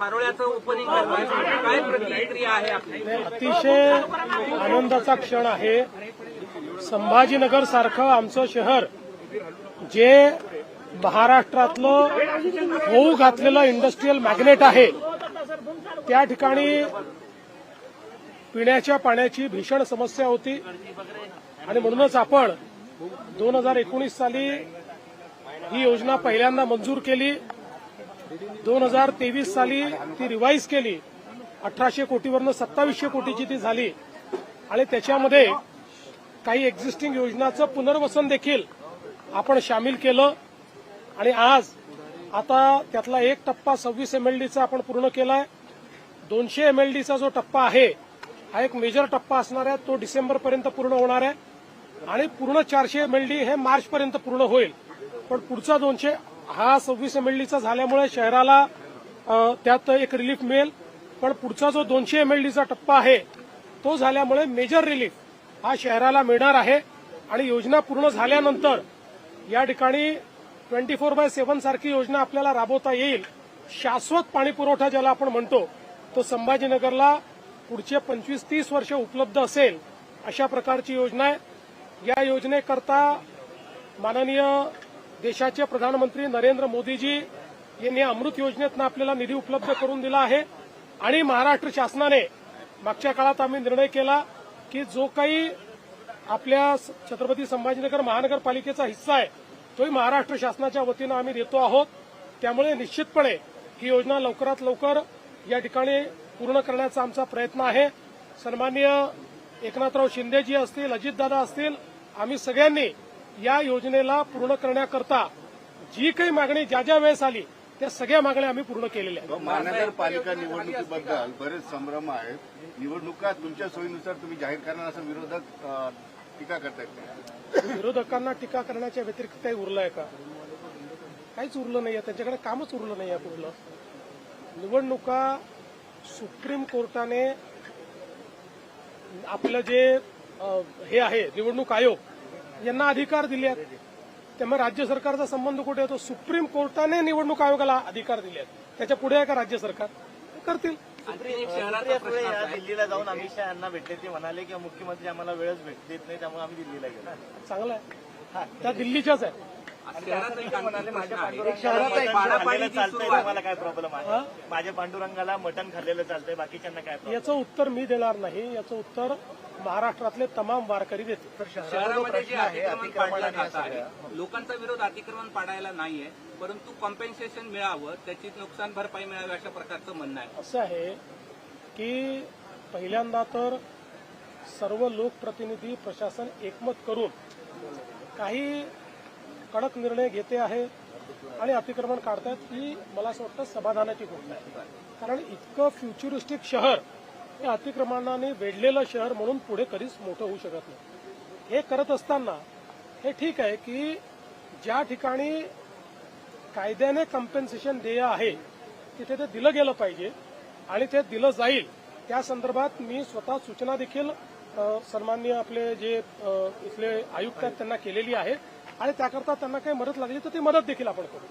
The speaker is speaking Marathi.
पारोळ्याचं ओपनिंग काय प्रतिक्रिया आहे अतिशय आनंदाचा क्षण आहे. संभाजीनगर सारखं आमचं शहर जे महाराष्ट्रातलं होऊ घातलेलं इंडस्ट्रीयल मॅग्नेट आहे त्या ठिकाणी पिण्याच्या पाण्याची भीषण समस्या होती. आणि म्हणूनच आपण दोन हजार एकोणीस साली ही योजना पहिल्यांदा मंजूर केली. दोन हजार तेवीस साली ती रिवाईज केली. अठराशे कोटीवरनं सत्तावीसशे कोटीची ती झाली. आणि त्याच्यामध्ये काही एक्झिस्टिंग योजनाचं पुनर्वसन देखील आपण सामील केलं. आणि आज आता त्यातला एक टप्पा सव्वीस एमएलडीचा आपण पूर्ण केलाय. दोनशे एमएलडीचा जो टप्पा आहे हा एक मेजर टप्पा असणार आहे. तो डिसेंबरपर्यंत पूर्ण होणार आहे. आणि पूर्ण चारशे एमएलडी हे मार्चपर्यंत पूर्ण होईल. पण पुढचा दोनशे हा सव्वीस एमएलडीचा झाल्यामुळे शहराला त्यात एक रिलीफ मिळेल. पण पुढचा जो दोनशे एमएलडीचा टप्पा आहे तो झाल्यामुळे मेजर रिलीफ हा शहराला मिळणार आहे. आणि योजना पूर्ण झाल्यानंतर या ठिकाणी ट्वेंटी फोर बाय सेव्हन सारखी योजना आपल्याला राबवता येईल. शाश्वत पाणी पुरवठा ज्याला आपण म्हणतो तो संभाजीनगरला पुढचे पंचवीस तीस वर्ष उपलब्ध असेल अशा प्रकारची योजना आहे. या योजनेकरता माननीय देशाचे प्रधानमंत्री नरेंद्र मोदीजी यांनी अमृत योजनेतनं आपल्याला निधी उपलब्ध करून दिला आहे. आणि महाराष्ट्र शासनाने मागच्या काळात आम्ही निर्णय केला की जो काही आपल्या स- छत्रपती संभाजीनगर महानगरपालिकेचा हिस्सा आहे तोही महाराष्ट्र शासनाच्या वतीनं आम्ही देतो आहोत. त्यामुळे निश्चितपणे ही योजना लवकरात लवकर या ठिकाणी पूर्ण करण्याचा आमचा प्रयत्न आहे. सन्माननीय एकनाथराव शिंदेजी असतील अजितदादा असतील आम्ही सगळ्यांनी या योजनेला पूर्ण करण्याकरता जी काही मागणी ज्या ज्या वेळेस आली त्या सगळ्या मागण्या आम्ही पूर्ण केलेल्या आहेत. महानगरपालिका निवडणुकीबद्दल बरेच संभ्रम आहेत. निवडणुका तुमच्या सोयीनुसार तुम्ही जाहीर करणार असं विरोधक टीका करतायत विरोधकांना टीका करण्याच्या व्यतिरिक्त काही उरलं आहे का? काहीच उरलं नाहीये. त्यांच्याकडे कामच उरलं नाहीये कुठलं. निवडणुका सुप्रीम कोर्टाने आपलं जे हे आहे निवडणूक आयोग यांना अधिकार दिले आहेत. त्यामुळे राज्य सरकारचा संबंध कुठे येतो सुप्रीम कोर्टाने निवडणूक आयोगाला अधिकार दिले आहेत. त्याच्या पुढे आहे का राज्य सरकार? करतील. दिल्लीला जाऊन अमित शहा यांना भेटले. ते म्हणाले की मुख्यमंत्री आम्हाला वेळच भेट देत नाही त्यामुळे आम्ही दिल्लीला गेलो. चांगलं आहे. त्या दिल्लीच्याच आहे. काय प्रॉब्लेम आहे माझ्या पांडुरंगाला मटण खाल्लेलं चालतंय बाकीच्यांना काय? याचं उत्तर मी देणार नाही याचं उत्तर महाराष्ट्रातले तमाम वारकरी देतील शहरामध्ये जे अतिक्रमण पाडलं जात आहे लोकांचा विरोध अतिक्रमण पाडायला नाहीये परंतु कॉम्पेन्सेशन मिळावं त्याची नुकसान भरपाई मिळावी अशा प्रकारचं म्हणणं आहे असं आहे की पहिल्यांदा तर सर्व लोकप्रतिनिधी प्रशासन एकमत करून काही कडक निर्णय घेते आहे आणि अतिक्रमण काढतायत ही मला असं वाटतं समाधानाची गोष्ट आहे. कारण इतकं फ्युचरिस्टिक शहर हे अतिक्रमणाने वेढलेलं शहर म्हणून पुढे कधीच मोठं होऊ शकत नाही. हे करत असताना हे ठीक आहे की ज्या ठिकाणी कायद्याने कम्पेन्सेशन देय आहे तिथे ते दिलं गेलं पाहिजे आणि ते दिलं जाईल. त्या संदर्भात मी स्वतः सूचना देखील अ, सन्माननीय आपले जे इथले आयुक्त आहेत त्यांना केलेली आहे. आणि त्याकरता त्यांना काही मदत लागली तर ती मदत देखील आपण करू.